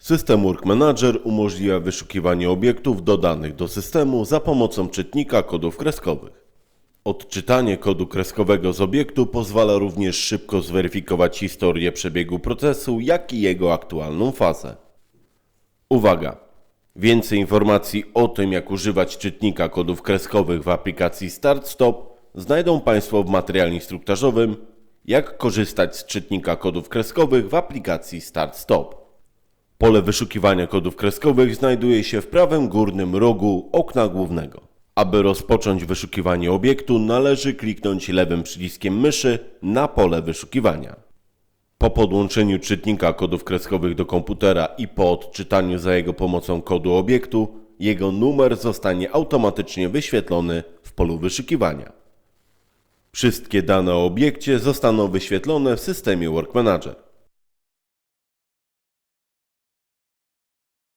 System Work Manager umożliwia wyszukiwanie obiektów dodanych do systemu za pomocą czytnika kodów kreskowych. Odczytanie kodu kreskowego z obiektu pozwala również szybko zweryfikować historię przebiegu procesu, jak i jego aktualną fazę. Uwaga! Więcej informacji o tym, jak używać czytnika kodów kreskowych w aplikacji Start Stop znajdą Państwo w materiale instruktażowym Jak korzystać z czytnika kodów kreskowych w aplikacji Start Stop. Pole wyszukiwania kodów kreskowych znajduje się w prawym górnym rogu okna głównego. Aby rozpocząć wyszukiwanie obiektu, należy kliknąć lewym przyciskiem myszy na pole wyszukiwania. Po podłączeniu czytnika kodów kreskowych do komputera i po odczytaniu za jego pomocą kodu obiektu, jego numer zostanie automatycznie wyświetlony w polu wyszukiwania. Wszystkie dane o obiekcie zostaną wyświetlone w systemie Work Manager.